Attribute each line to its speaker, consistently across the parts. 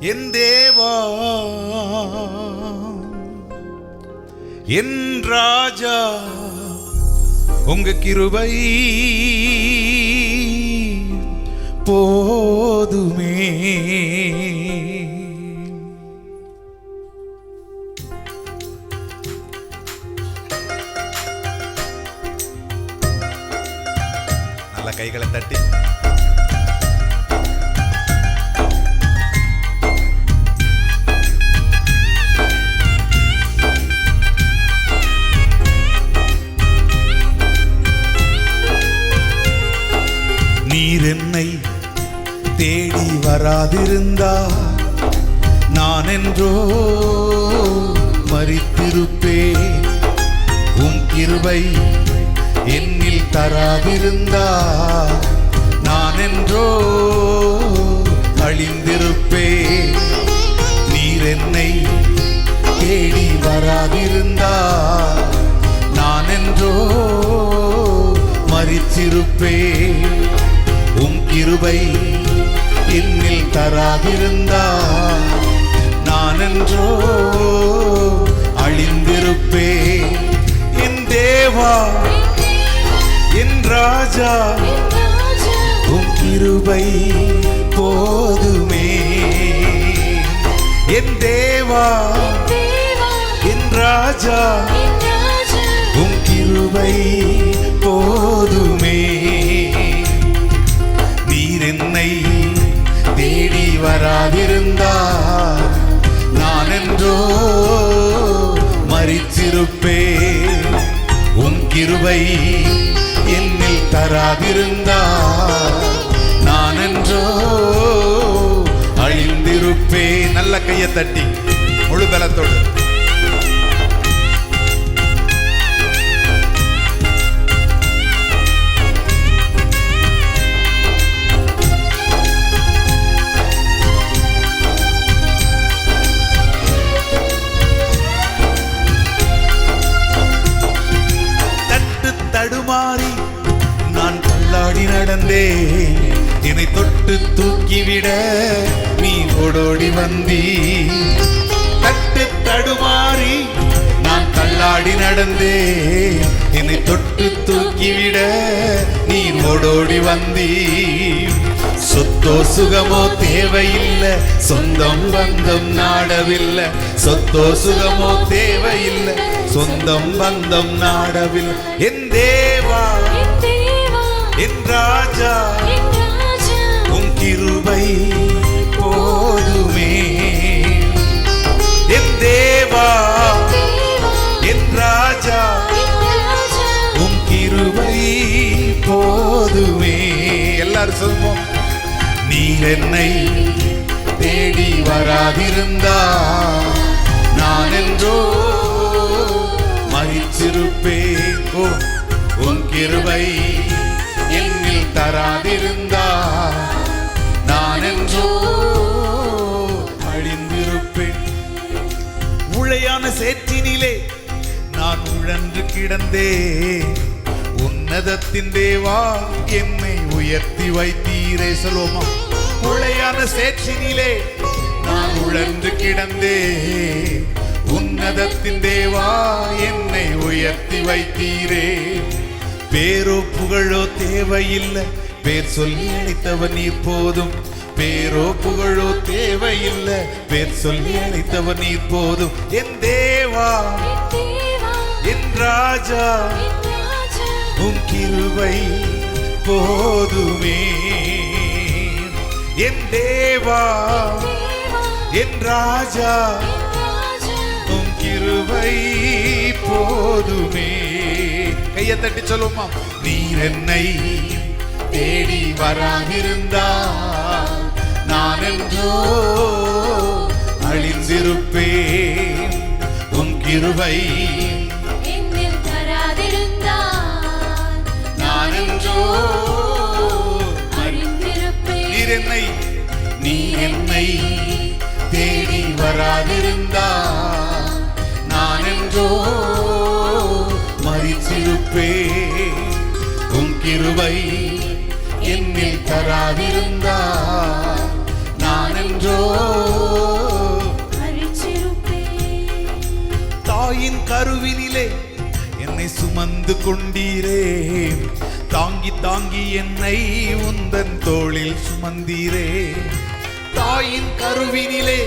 Speaker 1: என் தேவா என் ராஜா உங்க கிருபை போதுமே. நல்ல கைகளை தட்டி. என்னை தேடி வராதிருந்தா நான் என்றோ மறித்திருப்பேன். உம் கிருபை என்னில் தராதிருந்தா நான் என்றோ அழிந்திருப்பே நீர் என்னை தேடி வராதிருந்தா நான் என்றோ மறித்திருப்பே கிருபை இன்னில் தராதிருந்தால் நான் என்றோ அழிந்திருப்பே. என் தேவா என் ராஜா உன் கிருபை போதுமே. என் தேவா என் ராஜா உன் கிருபை கிருபை என்னில் தராதிருந்தா. நான் என்றோ அழிந்திருப்பேன். நல்ல கையை தட்டி முழு பலத்தோடு என்னை தொட்டு தூக்கிவிட நீ ஓடோடி வந்தி. தட்டு தடுமாறி நான் தள்ளாடி நடந்தே. என்னை தொட்டு தூக்கிவிட நீ ஓடோடி வந்தி. சொத்தோ சுகமோ தேவையில்லை சொந்தம் பந்தம் நாடவில்லை. சொத்தோ சுகமோ தேவையில்லை சொந்தம் பந்தம் நாடவில்லை. எந்தே ராஜா உன் கிருபை போதுமே. எல்லாரும் சொல்லுவோம் நீ என்னை தேடி வராதிருந்தா நான் என்றோ மறிச்சிருப்பேன் ஓ உன் கிருபை என்னில் தராதிருந்தா நான் என்றோ அழிந்திருப்பேன். உளையான சேற்றினிலே நான் உழன்று கிடந்தே உன்னதத்தின் தேவா என்னை உயர்த்தி வைத்தீரே சொல்லுவோமா உளையான சேற்றினிலே நான் உழன்று கிடந்தே உன்னதத்தின் தேவா என்னை உயர்த்தி வைத்தீரே. பேரோ புகழோ தேவையில்லை. பேர் சொல்லி அழைத்தவன் நீர் போதும். பேரோ புகழோ தேவையில்லை. பேர் சொல்லி அழைத்தவன் நீர் போதும். என் தேவா என் ராஜா உன் கிருவை போதுமே. என் தேவா என் ராஜா உன் கிருவை போதுமே. கையை தட்டி சொல்லுமா நீர் என்னை தேடி வராதிருந்தா நான் என்றோ அழிந்திருப்பேன். உன் கிருவை நீர் என்னை நீர் என்னை தேடி வராதிருந்தா நான் என்றோ மறிச்சிருப்பே உங்கிருவை என்னில் தராதிருந்தா நான் என்றோ தாயின் கருவினிலே என்னை சுமந்து கொண்டீரே. தாங்கி தாங்கி என்னை உந்தன் தோளில் சுமந்தீரே. தாயின் கருவினிலே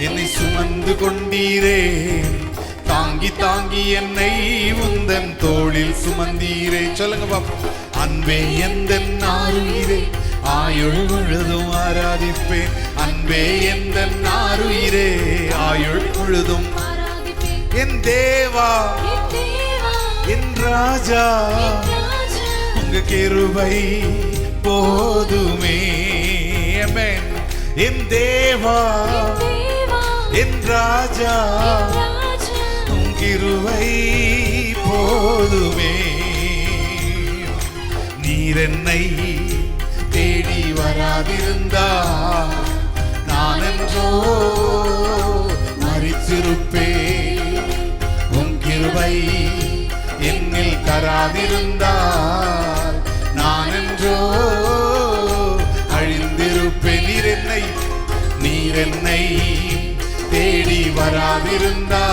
Speaker 1: என்னை சுமந்து கொண்டீரே. தாங்கி தாங்கி என்னை உந்தன் தோளில் சுமந்தீரே. சொல்லுங்க பாப்போம். அன்பே எந்த நாருயிரே ஆயுள் முழுதும் ஆராதிப்பேன். அன்பே எந்த நாருயிரே ஆயுள் முழுதும் என் தேவா
Speaker 2: என்
Speaker 1: ராஜா. உங்க கிருபை போதுமே. என் தேவா என் ராஜா கிருபை போதுமே. நீர் என்னை தேடி வராதிருந்தா நான் என்றோ மறித்திருப்பேன். உன் கிருபை என்னில் தராதிருந்தால் என்னை நீர் என்னை தேடி வராதிருந்தா.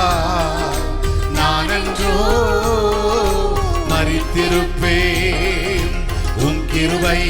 Speaker 1: நான் என்றோ மறித்திருப்பேன். உன் கிருவை